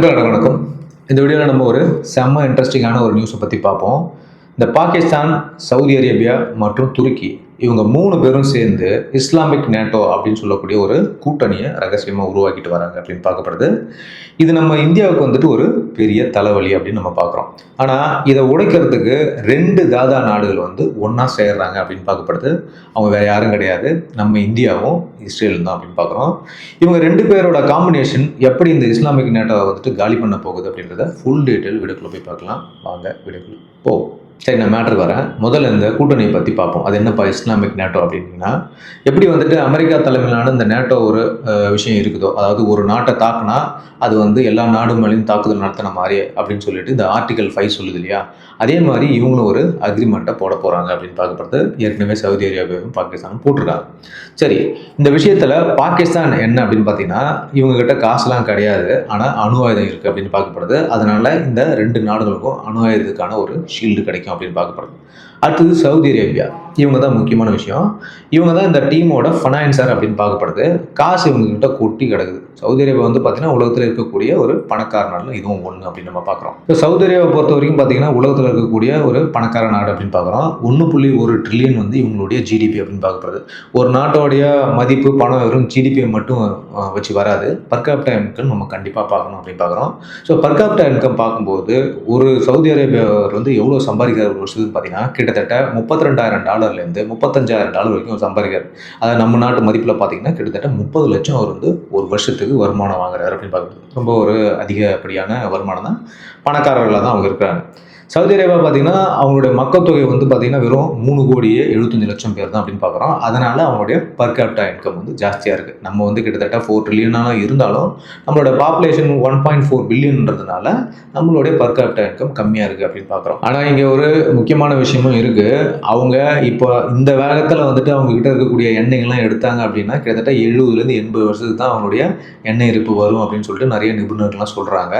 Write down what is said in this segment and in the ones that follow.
நண்பர்கள் வணக்கம். இந்த வீடியோவில் நம்ம ஒரு செம்ம இன்ட்ரெஸ்டிங்கான ஒரு நியூஸை பற்றி பார்ப்போம். இந்த பாகிஸ்தான் சவுதி அரேபியா மற்றும் துருக்கி. இவங்க மூணு பேரும் சேர்ந்து இஸ்லாமிக் நேட்டோ அப்படின்னு சொல்லக்கூடிய ஒரு கூட்டணியை ரகசியமாக உருவாக்கிட்டு வராங்க அப்படின்னு பார்க்கப்படுது. இது நம்ம இந்தியாவுக்கு வந்துட்டு ஒரு பெரிய தலைவலி அப்படின்னு நம்ம பார்க்குறோம். ஆனால் இதை உடைக்கிறதுக்கு ரெண்டு தாதா நாடுகள் வந்து ஒன்றா சேர்றாங்க அப்படின்னு பார்க்கப்படுது. அவங்க வேறு யாரும் கிடையாது. நம்ம இந்தியாவும் இஸ்ரேலும் தான் அப்படின்னு பார்க்குறோம். இவங்க ரெண்டு பேரோட காம்பினேஷன் எப்படி இந்த இஸ்லாமிக் நேட்டோவை வந்துட்டு காலி பண்ண போகுது அப்படின்றத ஃபுல் டீட்டெயில் வீடியோக்குள்ள போய் பார்க்கலாம். வாங்க வீடியோக்குள்ள போ சரி நான் மேட்ருக்கு வரேன். முதல்ல இந்த கூட்டணியை பற்றி பார்ப்போம். அது என்னப்பா இஸ்லாமிக் நேட்டோ அப்படின்னீங்கன்னா எப்படி வந்துட்டு அமெரிக்கா தலைமையிலான இந்த நேட்டோ ஒரு விஷயம் இருக்குதோ அதாவது ஒரு நாட்டை தாக்குனா அது வந்து எல்லா நாடு மேலேயும் தாக்குதல் நடத்தின மாதிரி அப்படின்னு சொல்லிட்டு இந்த ஆர்டிகல் ஃபைவ் சொல்லுது இல்லையா? அதே மாதிரி இவங்களும் ஒரு அக்ரிமெண்ட்டை போட போகிறாங்க அப்படின்னு பார்க்கப்படுது. ஏற்கனவே சவுதி அரேபியாவும் பாகிஸ்தானும் போட்டிருக்காங்க. சரி இந்த விஷயத்தில் பாகிஸ்தான் என்ன அப்படின்னு பார்த்தீங்கன்னா இவங்ககிட்ட காசுலாம் கிடையாது. ஆனால் அணு ஆயுதம் இருக்குது அப்படின்னு பார்க்கப்படுது. அதனால் இந்த ரெண்டு நாடுகளுக்கும் அணு ஆயுதத்துக்கான ஒரு ஷீல்டு கிடைக்கும் அப்படின்னு பார்க்கப்படுது. அடுத்தது சவுதி அரேபியா. இவங்க தான் முக்கியமான விஷயம். இவங்க தான் இந்த டீமோட ஃபைனான்சர் அப்படின்னு பார்க்கப்படுது. காசு இவங்ககிட்ட கொட்டி கிடக்குது. சவுதி அரேபியா வந்து பார்த்தீங்கன்னா உலகத்தில் இருக்கக்கூடிய ஒரு பணக்கார நாடு இதுவும் ஒன்று அப்படின்னு நம்ம பார்க்குறோம். இப்போ சவுதி அரேபியா பொறுத்த வரைக்கும் பார்த்தீங்கன்னா உலகத்தில் இருக்கக்கூடிய ஒரு பணக்கார நாடு அப்படின்னு பார்க்குறோம். ஒன்று புள்ளி ஒரு ட்ரில்லியன் வந்து இவங்களுடைய ஜிடிபி அப்படின்னு பார்க்கப்படுது. ஒரு நாட்டோடைய மதிப்பு பணம் வெறும் ஜிடிபியை மட்டும் வச்சு வராது. பர்காப்டா இன்கம் நம்ம கண்டிப்பாக பார்க்கணும் அப்படின்னு பார்க்குறோம். ஸோ பர்காப்டா இன்கம் பார்க்கும்போது ஒரு சவுதி அரேபியாவர் வந்து எவ்வளோ சம்பாதிக்கிற ஒரு வருஷத்துக்கு பார்த்தீங்கன்னா கிட்டத்தட்ட முப்பத்தி ரெண்டாயிரம் டாலர்லேருந்து முப்பத்தஞ்சாயிரம் டாலர் வரைக்கும் சம்பாதிக்கிறார். அதை நம்ம நாட்டு மதிப்பில் பார்த்தீங்கன்னா கிட்டத்தட்ட முப்பது லட்சம் அவர் வந்து ஒரு வருஷத்துக்கு வருமானம் வாங்குறாரு அப்படின்னு பார்க்குறது. ரொம்ப ஒரு அதிகப்படியான வருமானம் தான் பணக்காரர்களாக தான் அவங்க இருக்கிறாங்க. சவுதி அரேபியா பார்த்தீங்கன்னா அவங்களுடைய மக்கள் தொகை வந்து பார்த்தீங்கன்னா வெறும் மூணு கோடியே எழுபத்தஞ்சு லட்சம் பேர் தான் அப்படின்னு பார்க்குறோம் அதனால் அவங்களுடைய பர் கேபிட்டா இன்கம் வந்து ஜாஸ்தியாக இருக்குது நம்ம வந்து கிட்டத்தட்ட ஃபோர் ட்ரில்லியனாக இருந்தாலும் நம்மளோட பாப்புலேஷன் ஒன் பாயிண்ட் ஃபோர் பில்லியன்றதுனால நம்மளுடைய பர் கேபிட்டா இன்கம் கம்மியாக இருக்குது அப்படின்னு பார்க்குறோம் ஆனால் இங்கே ஒரு முக்கியமான விஷயமும் இருக்குது அவங்க இப்போ இந்த வேகத்தில் வந்துட்டு அவங்க கிட்ட இருக்கக்கூடிய எண்ணெய்கள்லாம் எடுத்தாங்க அப்படின்னா கிட்டத்தட்ட எழுபதுலேருந்து எண்பது வருஷத்துக்கு தான் அவங்களுடைய எண்ணெய் இருப்பு வரும் அப்படின்னு சொல்லிட்டு நிறைய நிபுணர்கள்லாம் சொல்கிறாங்க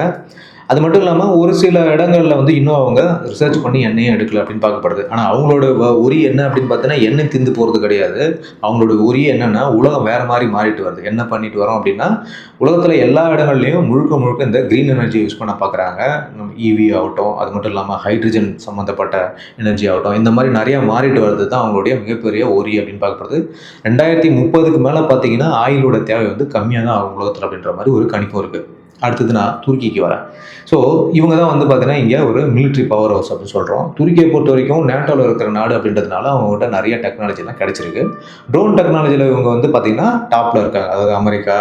அது மட்டும் இல்லாமல் ஒரு சில இடங்களில் வந்து இன்னும் அவங்க ரிசர்ச் பண்ணி எண்ணெயும் எடுக்கல அப்படின்னு பார்க்கப்படுது. ஆனால் அவங்களோட வ- என்ன அப்படின்னு பார்த்தீங்கன்னா எண்ணெய் திந்து போகிறது கிடையாது. அவங்களோட உரி என்னன்னா உலகம் வேற மாதிரி மாறிட்டு வருது. என்ன பண்ணிட்டு வரோம் அப்படின்னா உலகத்தில் எல்லா இடங்கள்லையும் முழுக்க முழுக்க இந்த க்ரீன் எனர்ஜி யூஸ் பண்ண பார்க்குறாங்க இவி ஆகட்டும் அது மட்டும் இல்லாமல் ஹைட்ரஜன் சம்மந்தப்பட்ட எனர்ஜி ஆகட்டும் இந்த மாதிரி நிறையா மாறிட்டு வருது தான் அவங்களுடைய மிகப்பெரிய ஒரி அப்படின்னு பார்க்கப்படுது. ரெண்டாயிரத்தி முப்பதுக்கு மேலே பார்த்தீங்கன்னா ஆயிலோட தேவை வந்து கம்மியாக தான் ஆகும் உலகத்தில் அப்படின்ற மாதிரி ஒரு கணிப்பும் இருக்குது அடுத்தது நான் துருக்கிக்கு வரேன். ஸோ இவங்க தான் வந்து பார்த்தீங்கன்னா இங்கே ஒரு மிலிட்ரி பவர் ஹவுஸ் அப்படின்னு சொல்கிறோம் துருக்கியை பொறுத்த வரைக்கும் நேட்டோவில் இருக்கிற நாடு அப்படின்றதுனால அவங்ககிட்ட நிறைய டெக்னாலஜிலாம் கிடைச்சிருக்கு. ட்ரோன் டெக்னாலஜியில் இவங்க வந்து பார்த்திங்கன்னா டாப்பில் இருக்காங்க. அதாவது அமெரிக்கா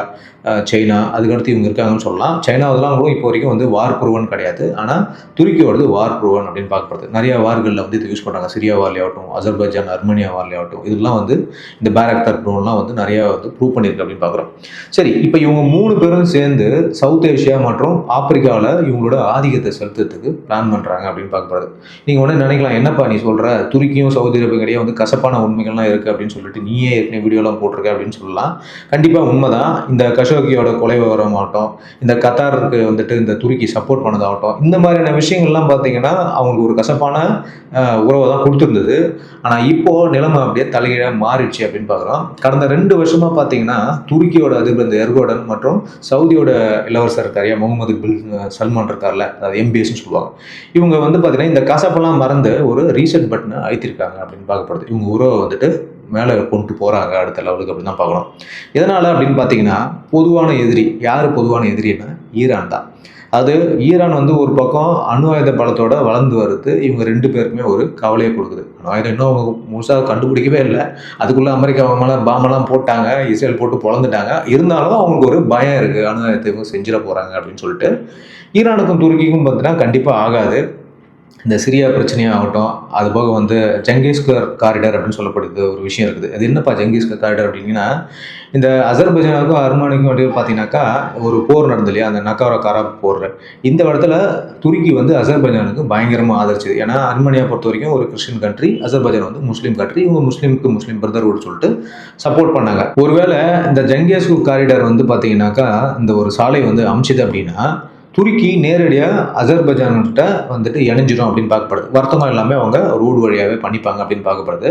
சைனா அதுக்கடுத்து இவங்க இருக்காங்கன்னு சொல்லலாம். சைனாவதெல்லாம் கூட இப்போ வரைக்கும் வந்து வார் ப்ரூவன் கிடையாது. ஆனால் துருக்கியோடது வார் ப்ரூவன் அப்படின்னு பார்க்கப்படுது. நிறைய வார்களில் வந்து இது யூஸ் பண்ணுறாங்க சிரியா வார்லையாகட்டும் அசர்பைஜான் அர்மேனியா வார்லையாகட்டும் இதெல்லாம் வந்து இந்த பேரக்தர் ட்ரோன்லாம் வந்து நிறையா வந்து ப்ரூவ் பண்ணியிருக்கு அப்படின்னு பார்க்குறோம். சரி இப்போ இவங்க மூணு பேரும் சேர்ந்து சவுத் ஏஷியா மற்றும் ஆப்பிரிக்காவில் உங்களோட ஆதிக்கத்தை செலுத்துறதுக்கு பிளான் பண்ணுறாங்க அப்படின்னு பார்க்கப்படுது நீங்கள் உடனே நினைக்கலாம் என்னப்பா நீ சொல்கிற துருக்கியும் சவுதி அரேபியும் இடையே வந்து கசப்பான உண்மைகள்லாம் இருக்குது அப்படின்னு சொல்லிட்டு நீயே ஏற்கனவே வீடியோலாம் போட்டிருக்க அப்படின்னு சொல்லலாம். கண்டிப்பாக உண்மை தான் இந்த கஷோகியோட கொலை விவரமாகட்டும் இந்த கத்தாருக்கு வந்துட்டு இந்த துருக்கி சப்போர்ட் பண்ணதாகட்டும் இந்த மாதிரியான விஷயங்கள்லாம் பார்த்தீங்கன்னா அவங்களுக்கு ஒரு கசப்பான உறவை தான் கொடுத்துருந்தது. ஆனால் இப்போது நிலைமை அப்படியே தலைகீழாக மாறிடுச்சு அப்படின்னு பார்க்குறோம். கடந்த ரெண்டு வருஷமாக பார்த்தீங்கன்னா துருக்கியோட அதிபர் இந்த எர்கோடன் மற்றும் சவுதியோட இளவரசர் இருக்காரியா முகமது பில் சல்மான் இருக்கார்ல அதாவது எம்பிஎஸ்ன்னு சொல்லுவாங்க. இவங்க வந்து பார்த்தீங்கன்னா இந்த கசப்பெல்லாம் மறந்து ஒரு ரீசெட் பட்டனை அழுத்திருக்காங்க அப்படின்னு பார்க்கப்படுது. இவங்க உறவை வந்துட்டு மேலே கொண்டு போகிறாங்க அடுத்த லெவலுக்கு அப்படின்னு தான் பார்க்கணும். எதனால் அப்படின்னு பார்த்தீங்கன்னா பொதுவான எதிரி. யார் பொதுவான எதிரின்னா ஈரான் தான். அது ஈரான் வந்து ஒரு பக்கம் அணு ஆயுத பலத்தோட வளர்ந்து வருது. இவங்க ரெண்டு பேருக்குமே ஒரு கவலையை கொடுக்குது. அணு ஆயுதம் இன்னும் அவங்க முழுசாக கண்டுபிடிக்கவே இல்லை. அதுக்குள்ளே அமெரிக்கா மேலே பாம்பெல்லாம் போட்டாங்க. இஸ்ரேல் போட்டு பொழந்துட்டாங்க. இருந்தாலும் அவங்களுக்கு ஒரு பயம் இருக்குது அணு ஆயுதத்தை இவங்க செஞ்சிட போகிறாங்க அப்படின்னு சொல்லிட்டு ஈரானுக்கும் துருக்கிக்கும் பார்த்தீங்கன்னா கண்டிப்பாக ஆகாது. இந்த சிரியா பிரச்சனையாகட்டும் அது போக வந்து ஜங்கீஸ்கர் காரிடர் அப்படின்னு சொல்லப்படுது ஒரு விஷயம் இருக்குது. அது என்னப்பா ஜங்கீஸ்கர் காரிடர் அப்படின்னா இந்த அசர்பைஜானுக்கும் அர்மானிக்கும் அப்படின்னு பார்த்தீங்கன்னாக்கா ஒரு போர் நடந்தது இல்லையா? அந்த நக்காரா காரா போர் இந்த இடத்துல துருக்கி வந்து அசர்பைஜானுக்கு பயங்கரமாக ஆதரிச்சது. ஏன்னா அர்மேனியா பொறுத்த வரைக்கும் ஒரு கிறிஸ்டின் கண்ட்ரி அசர்பைஜான் வந்து முஸ்லீம் கண்ட்ரி இவங்க முஸ்லீமுக்கு முஸ்லீம் பிரதர்வுட் சொல்லிட்டு சப்போர்ட் பண்ணாங்க. ஒருவேளை இந்த ஜங்கேஸ்கு காரிடர் வந்து பார்த்தீங்கன்னாக்கா இந்த ஒரு சாலை வந்து அமிச்சது அப்படின்னா துருக்கி நேரடியாக அசர்பைஜான்கிட்ட வந்துட்டு இணைஞ்சிடும் அப்படின்னு பார்க்கப்படுது. வர்த்தகம் எல்லாமே அவங்க ரோடு வழியாகவே பண்ணிப்பாங்க அப்படின்னு பார்க்கப்படுது.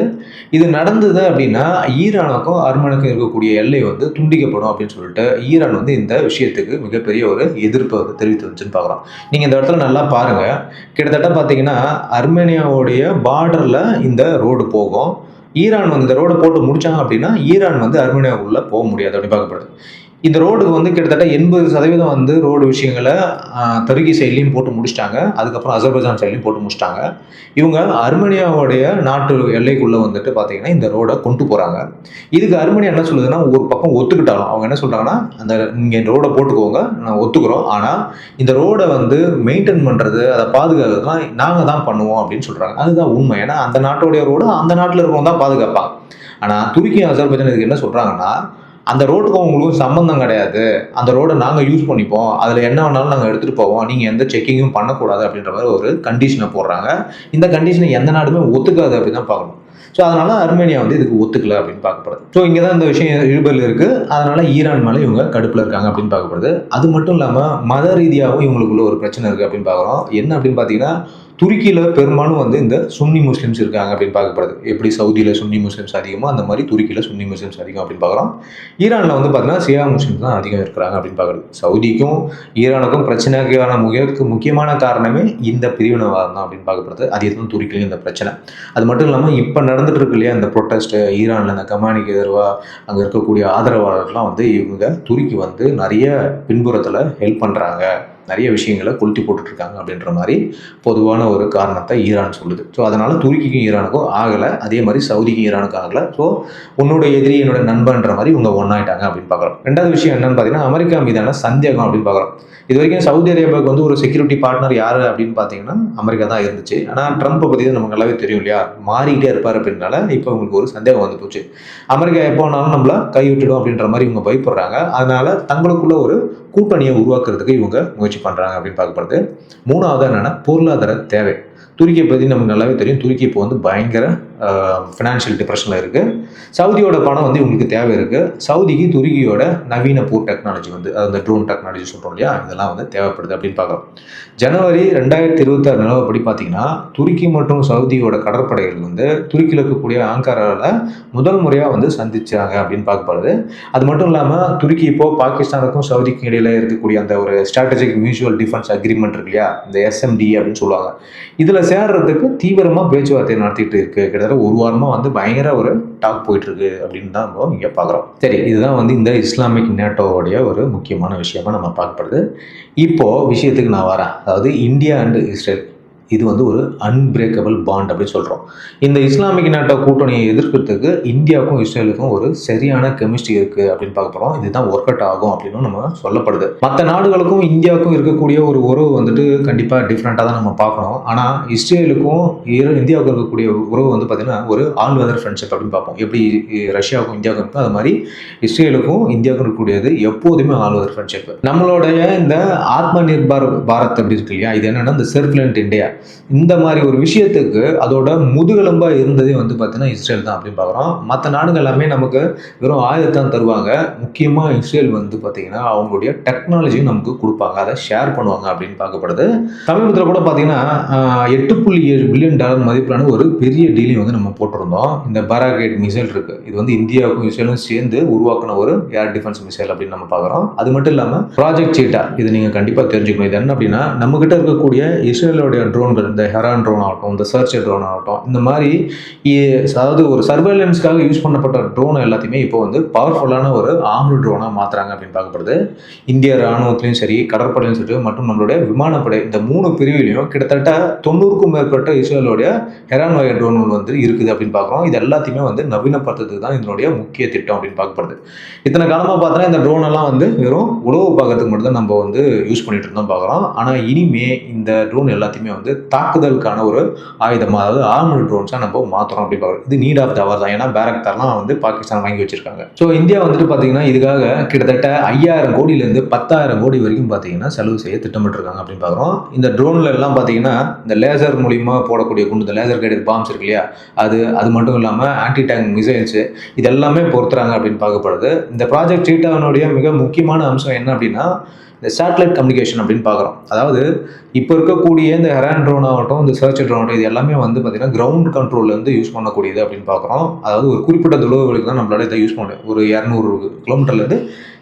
இது நடந்தது அப்படின்னா ஈரானுக்கும் அர்மனுக்கும் இருக்கக்கூடிய எல்லை வந்து துண்டிக்கப்படும் அப்படின்னு சொல்லிட்டு ஈரான் வந்து இந்த விஷயத்துக்கு மிகப்பெரிய ஒரு எதிர்ப்பை வந்து தெரிவித்து வச்சுன்னு பார்க்குறோம். நீங்கள் இந்த இடத்துல நல்லா பாருங்கள் கிட்டத்தட்ட பார்த்தீங்கன்னா அர்மேனியாவுடைய பார்டரில் இந்த ரோடு போகும். ஈரான் வந்து இந்த ரோடை போட்டு முடிச்சாங்க அப்படின்னா ஈரான் வந்து அர்மேனியாவுக்குள்ளே போக முடியாது அப்படின்னு பார்க்கப்படுது. இந்த ரோடுக்கு வந்து கிட்டத்தட்ட எண்பது சதவீதம் வந்து ரோடு விஷயங்களை துருக்கி சைட்லையும் போட்டு முடிச்சிட்டாங்க. அதுக்கப்புறம் அசர்பஜான் சைட்லையும் போட்டு முடிச்சிட்டாங்க. இவங்க அர்மேனியாவுடைய நாட்டு எல்லைக்குள்ளே வந்துட்டு பார்த்தீங்கன்னா இந்த ரோடை கொண்டு போகிறாங்க இதுக்கு அர்மேனியா என்ன சொல்லுதுன்னா ஒரு பக்கம் ஒத்துக்கிட்டாலும் அவங்க என்ன சொல்கிறாங்கன்னா அந்த நீங்கள் இந்த ரோடை போட்டுக்கோங்க நான் ஒத்துக்கிறோம். ஆனால் இந்த ரோடை வந்து மெயின்டைன் பண்ணுறது அதை பாதுகாக்கிறதுலாம் நாங்கள் தான் பண்ணுவோம் அப்படின்னு சொல்கிறாங்க அதுதான் உண்மை. ஏன்னா அந்த நாட்டுடைய ரோடு அந்த நாட்டில் இருக்கிறவங்க தான் பாதுகாப்பாங்க. ஆனால் துருக்கி அசர்பஜான் இதுக்கு என்ன சொல்கிறாங்கன்னா அந்த ரோட்டுக்கும் உங்களுக்கும் சம்மந்தம் கிடையாது. அந்த ரோடை நாங்கள் யூஸ் பண்ணிப்போம். அதில் என்ன வேணாலும் நாங்கள் எடுத்துகிட்டு போவோம். நீங்கள் எந்த செக்கிங்கும் பண்ணக்கூடாது அப்படின்ற மாதிரி ஒரு கண்டிஷனை போடுறாங்க. இந்த கண்டிஷனை எந்த நாடுமே ஒத்துக்காது அப்படின்னு தான் பார்க்கணும். ஸோ அதனால அர்மேனியா வந்து இதுக்கு ஒத்துக்கல அப்படின்னு பார்க்கப்படுது. ஸோ இங்கே தான் இந்த விஷயம் இழுபல் இருக்குது அதனால ஈரான் மேலே இவங்க கடுப்பில் இருக்காங்க அப்படின்னு பார்க்கப்படுது. அது மட்டும் இல்லாமல் மத ரீதியாகவும் இவங்களுக்குள்ள ஒரு பிரச்சனை இருக்குது அப்படின்னு பார்க்குறோம். என்ன அப்படின்னு பார்த்தீங்கன்னா துருக்கியில் பெரும்பாலும் வந்து இந்த சுன்னி முஸ்லீம்ஸ் இருக்காங்க அப்படின்னு பார்க்கப்படுது. எப்படி சவுதியில் சுன்னி முஸ்லீம்ஸ் அதிகமோ அந்த மாதிரி துருக்கியில் சுன்னி முஸ்லீம்ஸ் அதிகம் அப்படின்னு பார்க்குறோம். ஈரானில் வந்து பார்த்தீங்கன்னா சியா முஸ்லீம்ஸ் தான் அதிகம் இருக்கிறாங்க அப்படின்னு பார்க்குறது. சவுதிக்கும் ஈரானுக்கும் பிரச்சனைக்கான முக்கிய முக்கியமான காரணமே இந்த பிரிவினவாதம் தான் அப்படின்னு பார்க்கப்படுது. அது எதுவும் துருக்கிலையும் இந்த பிரச்சனை. அது மட்டும் இல்லாமல் இப்போ நடந்துட்டு இருக்கு இல்லையா இந்த ப்ரொட்டஸ்ட்டு ஈரானில் இந்த கமானிக்கு எதிர்வாக அங்கே இருக்கக்கூடிய ஆதரவாளர்கள்லாம் வந்து இவங்க துருக்கி வந்து நிறைய பின்புறத்தில் ஹெல்ப் பண்ணுறாங்க நிறைய விஷயங்களை கொளுத்தி போட்டுட்ருக்காங்க அப்படின்ற மாதிரி பொதுவான ஒரு காரணத்தை ஈரான் சொல்லுது. ஸோ அதனால் துருக்கிக்கும் ஈரானுக்கும் ஆகலை. அதே மாதிரி சவுதிக்கும் ஈரானுக்கும் ஆகலை. ஸோ உன்னோட எதிரி என்னோட நண்பன்ற மாதிரி இவங்க ஒன்றாயிட்டாங்க அப்படின்னு பார்க்குறோம். ரெண்டாவது விஷயம் என்னன்னு பார்த்தீங்கன்னா அமெரிக்கா மீதான சந்தேகம் அப்படின்னு பார்க்குறோம். இது வரைக்கும் சவுதி அரேபியாவுக்கு வந்து ஒரு செக்யூரிட்டி பார்ட்னர் யார் அப்படின்னு பார்த்தீங்கன்னா அமெரிக்கா தான் இருந்துச்சு. ஆனால் ட்ரம்ப்பை பற்றி தான் நமக்கு நல்லாவே தெரியும் இல்லையா? மாறிக்கிட்டே இருப்பார் அப்படின்னால இப்போ உங்களுக்கு ஒரு சந்தேகம் வந்து போச்சு. அமெரிக்கா எப்போ வேணாலும் நம்மள கைவிட்டுடும் அப்படின்ற மாதிரி இவங்க பயப்படுறாங்க. அதனால தங்களுக்குள்ள ஒரு கூட்டணியை உருவாக்குறதுக்கு இவங்க முயற்சி பண்ணுறாங்க அப்படின்னு பார்க்கப்படுது. மூணாவது என்னென்னா பொருளாதார தேவை. துருக்கியை பற்றி நமக்கு நல்லாவே தெரியும். துருக்கி இப்போ வந்து பயங்கர ஃபினான்ஷியல் டிப்ரெஷனில் இருக்குது சவுதியோட பணம் வந்து இவங்களுக்கு தேவை இருக்குது சவுதிக்கு துருக்கியோட நவீன போர் டெக்னாலஜி வந்து அந்த ட்ரோன் டெக்னாலஜி சொல்கிறோம் இல்லையா? இதெல்லாம் வந்து தேவைப்படுது அப்படின்னு பார்க்குறோம் ஜனவரி ரெண்டாயிரத்தி இருபத்தாறு நிலவப்படி பார்த்தீங்கன்னா துருக்கி மற்றும் சவுதியோட கடற்படைகள் வந்து துருக்கியில் இருக்கக்கூடிய ஆங்காராவில் முதல் முறையாக வந்து சந்திச்சாங்க அப்படின்னு பார்க்கப்படுது. அது மட்டும் இல்லாமல் துருக்கி இப்போ பாகிஸ்தானுக்கும் சவுதிக்கும் இடையில இருக்கக்கூடிய அந்த ஒரு ஸ்ட்ராட்டஜிக் மியூச்சுவல் டிஃபென்ஸ் அக்ரிமெண்ட் இருக்கு இல்லையா? இந்த எஸ்எம்டி அப்படின்னு சொல்லுவாங்க. இது இதில் சேர்றதுக்கு தீவிரமாக பேச்சுவார்த்தை நடத்திட்டு இருக்கு. கிட்டத்தட்ட ஒரு வாரமாக வந்து பயங்கர ஒரு டாக் போயிட்டு இருக்கு அப்படின்னு தான் நம்ம இங்கே பார்க்குறோம் சரி இதுதான் வந்து இந்த இஸ்லாமிக் நேட்டோவுடைய ஒரு முக்கியமான விஷயமா நம்ம பார்க்கப்படுது. இப்போ விஷயத்துக்கு நான் வரேன். அதாவது இந்தியா அண்ட் இஸ்ரேல். இது வந்து ஒரு அன்பிரேக்கபிள் பாண்ட் அப்படின்னு சொல்கிறோம் இந்த இஸ்லாமிக் நாட்டை கூட்டணியை எதிர்க்கிறதுக்கு இந்தியாவுக்கும் இஸ்ரேலுக்கும் ஒரு சரியான கெமிஸ்ட்ரி இருக்குது அப்படின்னு பார்க்க போகிறோம் இதுதான் ஒர்க் அவுட் ஆகும் அப்படின்னு நம்ம சொல்லப்படுது. மற்ற நாடுகளுக்கும் இந்தியாவுக்கும் இருக்கக்கூடிய ஒரு உறவு வந்துட்டு கண்டிப்பாக டிஃப்ரெண்ட்டாக தான் நம்ம பார்க்கணும். ஆனால் இஸ்ரேலுக்கும் இந்தியாவுக்கும் இருக்கக்கூடிய உறவு வந்து பார்த்திங்கன்னா ஒரு ஆல் வெதர் ஃப்ரெண்ட்ஷிப் அப்படின்னு பார்ப்போம். எப்படி ரஷ்யாவுக்கும் இந்தியாவுக்கும் இருக்கோ அது மாதிரி இஸ்ரேலுக்கும் இந்தியாவுக்கும் இருக்கக்கூடியது எப்போதுமே ஆல் வெதர் ஃப்ரெண்ட்ஷிப் நம்மளுடைய இந்த ஆத்ம நிர்பார் பாரத் அப்படி இருக்கு இல்லையா? இது என்னன்னா இந்த செர்ஃப்லண்ட் இந்தியா இந்த மாதிரி ஒரு விஷயத்துக்கு அதோட முதுகெலும்பாக இருந்ததே வந்து பார்த்தீங்கன்னா இஸ்ரேல் தான் அப்படின்னு பார்க்குறோம். மற்ற நாடுகள் எல்லாமே நமக்கு வெறும் ஆயுதத்தான் தருவாங்க. முக்கியமாக இஸ்ரேல் வந்து பார்த்தீங்கன்னா அவங்களுடைய டெக்னாலஜியும் நமக்கு கொடுப்பாங்க. அதை ஷேர் பண்ணுவாங்க அப்படின்னு பார்க்கப்படுது. சமீபத்தில் கூட பார்த்தீங்கன்னா எட்டு புள்ளி ஏழு பில்லியன் டாலர் மதிப்பிலான ஒரு பெரிய டீலையும் வந்து நம்ம போட்டிருந்தோம். இந்த பராகேட் மிசைல் இருக்கு. இது வந்து இந்தியாவுக்கும் இஸ்ரேலும் சேர்ந்து உருவாக்கின ஒரு ஏர் டிஃபென்ஸ் மிசைல் அப்படின்னு நம்ம பார்க்குறோம். அது மட்டும் இல்லாமல் ப்ராஜெக்ட் சீட்டா இது நீங்கள் கண்டிப்பாக தெரிஞ்சுக்கணும். இது என்ன அப்படின்னா நம்மகிட்ட இருக்கக்கூடிய இஸ்ரேலோடைய ட்ரோன்கள் இந்த ஹெரான் ட்ரோன் ஆகட்டும் இந்த சர்ச் ட்ரோன் ஆகட்டும் இந்த மாதிரி அதாவது ஒரு சர்வேலன்ஸ்க்காக யூஸ் பண்ணப்பட்ட ட்ரோன் எல்லாத்தையுமே இப்போ வந்து பவர்ஃபுல்லான ஒரு ஆம்டு ட்ரோனாக மாற்றுறாங்க அப்படின்னு பார்க்கப்படுது. இந்திய ராணுவத்திலையும் சரி கடற்படையிலும் சரி மற்றும் நம்மளுடைய விமானப்படை இந்த மூணு பிரிவிலையும் கிட்டத்தட்ட தொண்ணூறுக்கும் மேற்பட்ட இஸ்ரேலோடைய ஹெரான் வகை ட்ரோன்கள் வந்து இருக்குது அப்படின்னு பார்க்குறோம். இது எல்லாத்தையுமே வந்து நவீனப்படுத்துறதுக்கு தான் இதனுடைய முக்கிய திட்டம் அப்படின்னு பார்க்கப்படுது. இத்தனை காலமாக பார்த்தோன்னா இந்த ட்ரோன் எல்லாம் வந்து வெறும் உழவு பார்க்கறதுக்கு மட்டும் தான் நம்ம வந்து யூஸ் பண்ணிட்டு இருந்தோம் பார்க்குறோம். ஆனால் இனிமே இந்த ட்ரோன் எல்லாத்தையுமே வந்து தாக்குதலுக்கான ஒரு ஆயுதமாக அதாவது ஆர்மடு ட்ரோன்ஸாக நம்ம மாற்றுறோம் அப்படி பார்க்குறோம் இது நீட் ஆஃப் தவர் தான். ஏன்னா பேரக்தார்லாம் வந்து பாகிஸ்தான் வாங்கி வச்சிருக்காங்க. ஸோ இந்தியா வந்துட்டு பார்த்தீங்கன்னா இதுக்காக கிட்டத்தட்ட ஐயாயிரம் கோடியிலேருந்து பத்தாயிரம் கோடி வரைக்கும் பார்த்தீங்கன்னா செலவு செய்ய திட்டமிட்டிருக்காங்க அப்படின்னு பார்க்குறோம் இந்த ட்ரோன்ல எல்லாம் பார்த்தீங்கன்னா இந்த லேசர் மூலியமாக போடக்கூடிய குண்டு இந்த லேசர் கைடட் பாம்ஸ் இருக்கு இல்லையா? அது அது மட்டும் இல்லாமல் ஆன்டி டேங்க் மிசைல்ஸ் இதெல்லாமே பொறுத்துறாங்க அப்படின்னு பார்க்கப்படுது. இந்த ப்ராஜெக்ட் சீட்டாவினுடைய மிக முக்கியமான அம்சம் என்ன அப்படின்னா இந்த சேட்டலைட் கம்யூனிகேஷன் அப்படின்னு பார்க்குறோம். அதாவது இப்போ இருக்கக்கூடிய இந்த ஹெரான் ட்ரோன் ஆகட்டும் இந்த சர்ச் ட்ரோன் ஆகட்டும் இது எல்லாமே வந்து பார்த்திங்கன்னா கிரவுண்ட் கண்ட்ரோல்லேருந்து யூஸ் பண்ணக்கூடியது அப்படின்னு பார்க்குறோம். அதாவது ஒரு குறிப்பிட்ட தொலைவுகளுக்கு தான் நம்மளால இதை யூஸ் பண்ண ஒரு இரநூறு கிலோமீட்டர்லேருந்து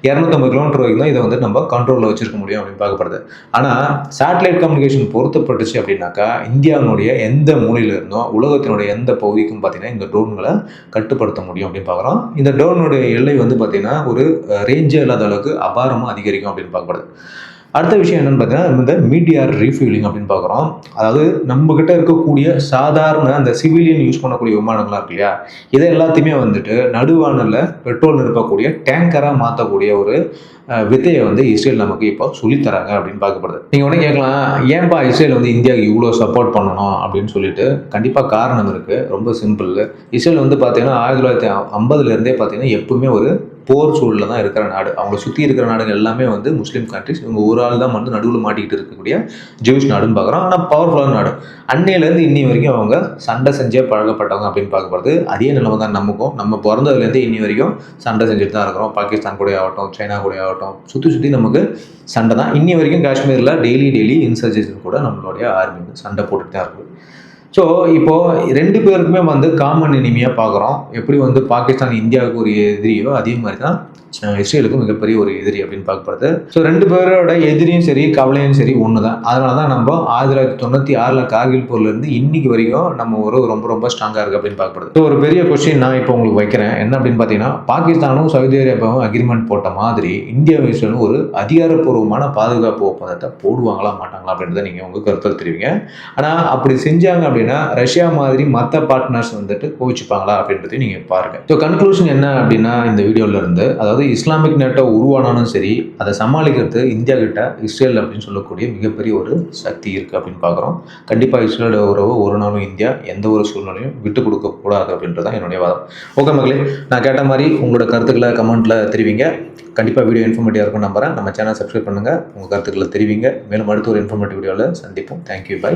இரநூத்தம்பது கிலோமீட்டர் வரைக்கும் தான் இதை வந்து நம்ம கண்ட்ரோலில் வச்சிருக்க முடியும் அப்படின்னு பார்க்கப்படுது. ஆனால் சேட்டலைட் கம்யூனிகேஷன் பொருத்தப்பட்டுச்சு அப்படின்னாக்கா இந்தியாவினுடைய எந்த மூலையில் இருந்தோம் உலகத்தினுடைய எந்த பகுதிக்கும் பார்த்தீங்கன்னா இந்த ட்ரோன்களை கட்டுப்படுத்த முடியும் அப்படின்னு பார்க்குறோம். இந்த ட்ரோனுடைய எல்லை வந்து பார்த்தீங்கன்னா ஒரு ரேஞ்சே இல்லாத அளவுக்கு அபாரமாக அதிகரிக்கும் அப்படின்னு பார்க்கப்படுது. அடுத்த விஷயம் என்னன்னு பார்த்தீங்கன்னா இந்த மீடியார் ரீஃபியூலிங் அப்படின்னு பார்க்குறோம். அதாவது நம்ம கிட்ட இருக்கக்கூடிய சாதாரண அந்த சிவிலியன் யூஸ் பண்ணக்கூடிய விமானங்களாக இருக்கு இல்லையா? இதை எல்லாத்தையுமே வந்துட்டு நடுவானில் பெட்ரோல் நிரப்பக்கூடிய டேங்கராக மாற்றக்கூடிய ஒரு வித்தையை வந்து இஸ்ரேல் நமக்கு இப்போ சொல்லித்தராங்க அப்படின்னு பார்க்கப்படுது. நீங்கள் உடனே கேட்கலாம் ஏன்பா இஸ்ரேல் வந்து இந்தியாவுக்கு இவ்வளோ சப்போர்ட் பண்ணணும் அப்படின்னு சொல்லிட்டு கண்டிப்பாக காரணம் இருக்குது ரொம்ப சிம்பிள் இஸ்ரேல் வந்து பார்த்தீங்கன்னா ஆயிரத்தி தொள்ளாயிரத்தி ஐம்பதுலேருந்தே பார்த்தீங்கன்னா எப்பவுமே ஒரு போர் சூழலில் தான் இருக்கிற நாடு. அவங்களை சுற்றி இருக்கிற நாடுகள் எல்லாமே வந்து முஸ்லீம் கண்ட்ரிஸ் இவங்க ஒரு ஆள் தான் வந்து நடுவில் மாட்டிக்கிட்டு இருக்கக்கூடிய ஜூஸ் நாடுன்னு பார்க்குறோம். ஆனால் பவர்ஃபுல்லான நாடு. அன்னையிலேருந்து இன்னி வரைக்கும் அவங்க சண்டை செஞ்சே பழகப்பட்டவங்க அப்படின்னு பார்க்கப்படுது அதே நிலைமை தான் நமக்கும். நம்ம பிறந்ததுலேருந்தே இன்னி வரைக்கும் சண்டை செஞ்சுட்டு தான் இருக்கிறோம். பாகிஸ்தான் கூட ஆகட்டும் சைனா கூட ஆகட்டும். சுற்றி சுற்றி நமக்கு சண்டை தான். இன்னி வரைக்கும் காஷ்மீரில் டெய்லி டெய்லி இன்சர்ஜேஷன் கூட நம்மளுடைய ஆர்மி வந்து சண்டை போட்டுட்டு தான் இருக்குது. ஸோ இப்போது ரெண்டு பேருக்குமே வந்து காமன் இனிமையாக பார்க்குறோம். எப்படி வந்து பாகிஸ்தான் இந்தியாவுக்கு ஒரு எதிரியோ அதே மாதிரி தான் இஸ்ரேலுக்கும் மிகப்பெரிய ஒரு எதிரி அப்படின்னு பார்க்கப்படுது. ஸோ ரெண்டு பேரோட எதிரியும் சரி கவலையும் சரி ஒன்று தான் அதனால தான் நம்ம ஆயிரத்தி தொள்ளாயிரத்தி தொண்ணூற்றி ஆறில் கார்கில் போர்லேருந்து இன்னைக்கு வரைக்கும் நம்ம ஒரு ரொம்ப ரொம்ப ஸ்ட்ராங்காக இருக்குது அப்படின்னு பார்க்கப்படுது. ஸோ ஒரு பெரிய கொஸ்டின் நான் இப்போ உங்களுக்கு வைக்கிறேன். என்ன அப்படின்னு பார்த்தீங்கன்னா பாகிஸ்தானும் சவுதி அரேபியாவும் அக்ரிமெண்ட் போட்ட மாதிரி இந்தியா இஸ்ரேலும் ஒரு அதிகாரப்பூர்வமான பாதுகாப்பு ஒப்பந்தத்தை போடுவாங்களா மாட்டாங்களா அப்படின்றத நீங்கள் உங்கள் கருத்தில் தெரிவிங்க. ஆனால் அப்படி செஞ்சாங்க அப்படின்னு ரஷ்யா மாதிரி மற்ற பார்ட்னர்ஸ் வந்துட்டு கோவிச்சுப்பாங்களா அப்படின்றதையும் நீங்கள் பாருங்கள் ஸோ கன்க்ளூஷன் என்ன அப்படின்னா இந்த வீடியோவில் இருந்து அதாவது இஸ்லாமிக் நேட்டோ உருவானாலும் சரி அதை சமாளிக்கிறது இந்தியா கிட்ட இஸ்ரேல் அப்படின்னு சொல்லக்கூடிய மிகப்பெரிய ஒரு சக்தி இருக்குது அப்படின்னு பார்க்குறோம் கண்டிப்பாக இஸ்ரேலோட உறவு ஒரு நாளும் இந்தியா எந்த ஒரு சூழ்நிலையும் விட்டு கொடுக்க கூடாது அப்படின்றதான் என்னுடைய வாதம். ஓகே மக்களே நான் கேட்ட மாதிரி உங்களோட கருத்துக்களை கமெண்ட்டில் தெரிவிங்க. கண்டிப்பாக வீடியோ இன்ஃபர்மேட்டிவாக இருக்கும் நம்புறேன். நம்ம சேனல் சப்ஸ்கிரைப் பண்ணுங்கள் உங்கள் கருத்துக்களை தெரிவிங்க. மேலும் அடுத்த ஒரு இன்ஃபர்மேட்டிவ் வீடியோவில் சந்திப்போம். Thank you bye